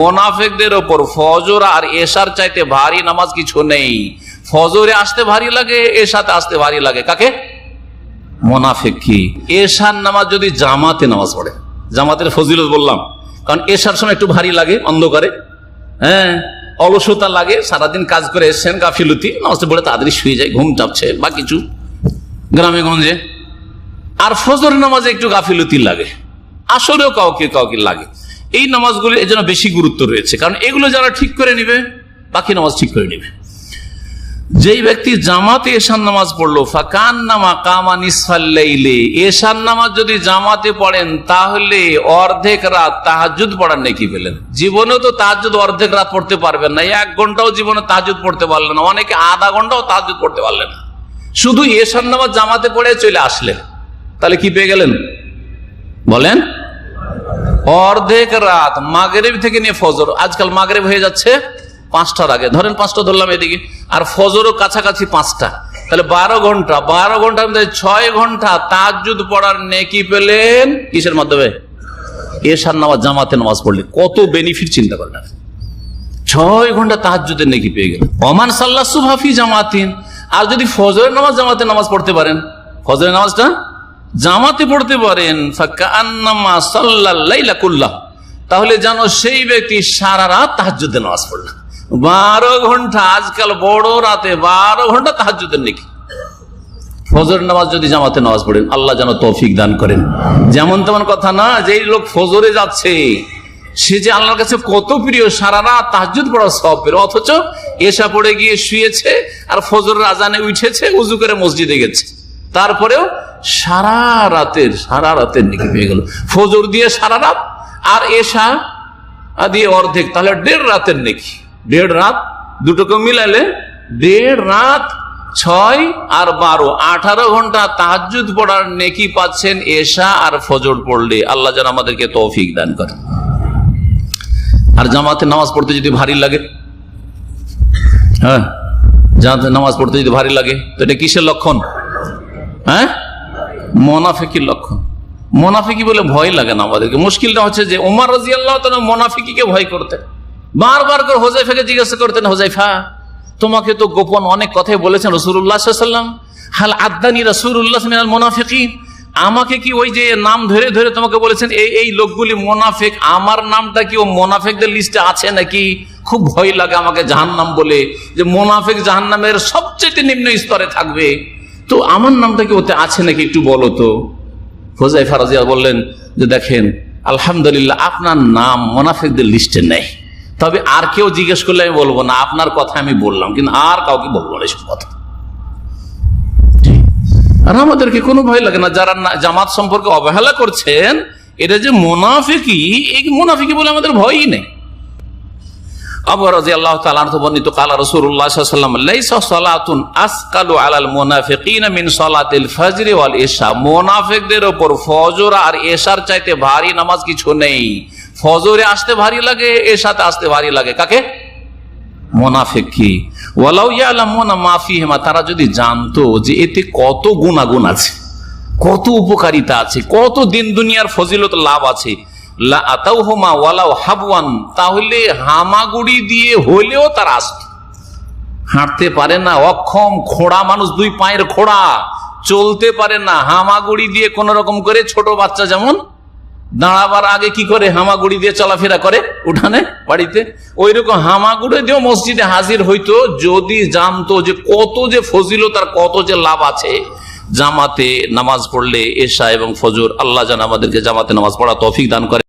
মোনাফেকদের ওপর ফজর আর এশার চাইতে ভারী নামাজ কিছু নেই। ফজরে আসতে ভারী লাগে, এশাতে আসতে ভারী লাগে। কাকে? মোনাফেক কি? এশার নামাজ যদি জামাতে নামাজ পড়ে, জামাতের ফজিলত বললাম, কারণ এশার সময় একটু ভারী লাগে অন্ধকারে হ্যাঁ অলসতা লাগে, সারাদিন কাজ করে এসছেন গাফিলতি, নামাজটা পড়ে তাড়াতাড়ি শুয়ে যায়, ঘুম চাপছে, বা কিছু। গ্রামে গঞ্জে। আর ফজর নামাজে একটু গাফিলতি লাগে। আসলেও কাউকে কাউকে লাগে। এই নামাজগুলো এর জন্য বেশি গুরুত্ব রয়েছে। কারণ এগুলো যারা ঠিক করে নিবে, বাকি নামাজ ঠিক করে নিবে। যেই ব্যক্তি জামাতে এশান নামাজ পড়ল ফাকান নামা কামা নিসফাল্লাইলে এশান নামাজ যদি জামাতে পড়েন, তাহলে অর্ধেক রাত তাহাজুদ পড়ার নাকি পেলেন। জীবনেও তো তাহাজুদ অর্ধেক রাত পড়তে পারবেন না। এক ঘন্টাও জীবনে তাহাজুদ পড়তে পারলেন না। অনেকে আধা ঘন্টাও তাহাজুদ পড়তে পারলেন না। শুধু এশান নামাজ জামাতে পড়ে চলে আসলেন। তাহলে কি পেয়ে গেলেন? বলেন অর্ধেক রাত মাগরেব থেকে নিয়ে ফজর। আজকাল মাগরেব হয়ে যাচ্ছে পাঁচটার আগে। ধরেন পাঁচটা ধরলাম এদিকে। আর ফজরও কাছাকাছি পাঁচটা। তাহলে বারো ঘণ্টা। বারো ঘণ্টার মধ্যে ছয় ঘণ্টা তাজুদ পড়ার নেকি পেলেন কিসের মাধ্যমে? এশার নামাজ জামাতে নামাজ পড়লে। কত বেনিফিট চিন্তা করলেন। ছয় ঘণ্টা তাহাজুদের নেকি পেয়ে গেলেন। অমান সাল্লা সুহাফি জামাতিন। আর যদি ফজরের নামাজ জামাতে নামাজ পড়তে পারেন। ফজরের নামাজটা জামাতে পড়তে পারেন তাহলে জানো সেই ব্যক্তি সারা রাত তাহাজুদের নামাজ পড়ল বারো ঘণ্টা, আজকাল বড় রাতে বারো ঘণ্টা তাহাজুদের নাকি। ফজর নামাজ যদি জামাতে নামাজ পড়েন, আল্লাহ যেন তৌফিক দান করেন। যেমন তেমন কথা না, যেই লোক ফজরে যাচ্ছে, সে যে আল্লাহর কাছে কত প্রিয়, সারা রাত তাহাজুদ পড়ার সব পেল অথচ এসা পড়ে গিয়ে শুয়েছে, আর ফজর আজানে উঠেছে, উজু করে মসজিদে গেছে। তারপরেও সারা রাতের সারা রাতের নাকি পেয়ে গেল। ফজর দিয়ে সারা রাত আর এসা দিয়ে অর্ধেক, তাহলে দেড় রাতের নাকি দেড় রাত, দুটোকে মিলালে দেড় রাত, ছয় আর বারো, আঠারো ঘণ্টা তাহাজুদ পড়ার নেকি পাচ্ছেন এশা আর ফজর পড়লে। আল্লাহ যেন আমাদেরকে তৌফিক দান করে আর জামাতে নামাজ পড়তে যদি ভারী লাগে? হ্যাঁ জামাতে নামাজ পড়তে যদি ভারী লাগে, তো এটা কিসের লক্ষণ? হ্যাঁ? মোনাফেকির লক্ষণ। মোনাফিকি বলে ভয় লাগে না আমাদেরকে। মুশকিলটা হচ্ছে যে উমার রাজি আল্লাহ মোনাফিকিকে ভয় করতেন। বারবার করে হোজাইফাকে জিজ্ঞাসা করতেন হোজাইফা তোমাকে তো গোপন অনেক কথাই বলেছেন রসুল্লাহ সাল্লাম হাল আদানি রসুল্লাহ মোনাফিকি আমাকে কি ওই যে নাম ধরে ধরে তোমাকে বলেছেন, এই এই লোকগুলি মোনাফেক, আমার নামটা কি ও মোনাফেকদের লিস্টে আছে নাকি? খুব ভয় লাগে আমাকে জাহান্নাম বলে, যে মোনাফেক জাহান্নামের সবচেয়ে নিম্ন স্তরে থাকবে। তো আমার নামটা কি ওতে আছে নাকি একটু বলো তো? হোজাই ফারাজিয়া বললেন যে দেখেন, আলহামদুলিল্লাহ আপনার নাম মোনাফেকদের লিস্টে নেই। তবে আর কেউ জিজ্ঞেস করলে আমি বলব না, আপনার কথা আমি বললাম, কিন্তু আর কাউকে বলব না এসব কথা। আর আমাদেরকে কোনো ভয় লাগে না, যারা জামাত সম্পর্কে অবহেলা করছেন এটা যে মোনাফিকি এই মোনাফিকি বলে আমাদের ভয়ই নেই। আল্লাহ আলাল সালাতিল ফজর আর এশার চাইতে ভারী নামাজ কিছু নেই। ফজরে আসতে ভারী লাগে, এশাতে আসতে ভারী লাগে। কাকে? মোনাফেক কি ওয়ালাউ ইয়ালামুনা মা ফিহিমা, তারা যদি জানতো যে এতে কত গুণাগুণ আছে, কত উপকারিতা আছে, কত দিন দুনিয়ার ফজিলত লাভ আছে তাহলে হামাগুড়ি দিয়ে হলেও তারা আসত হাঁটতে পারে না, অক্ষম, খোড়া মানুষ দুই পায়ের খোড়া। চলতে পারে না, হামাগুড়ি দিয়ে কোন রকম করে ছোট বাচ্চা যেমন দাঁড়াবার আগে কি করে হামাগুড়ি দিয়ে চলাফেরা করে উঠানে, বাড়িতে? ওই রকম হামাগুড়ি দিয়েও মসজিদে হাজির হইতো, যদি জানতো যে কত যে ফজিলত আর কত যে লাভ আছে। জামাতে নামাজ পড়লে এশা এবং ফজর, আল্লাহ যেন আমাদেরকে জামাতে নামাজ পড়া তৌফিক দান করে।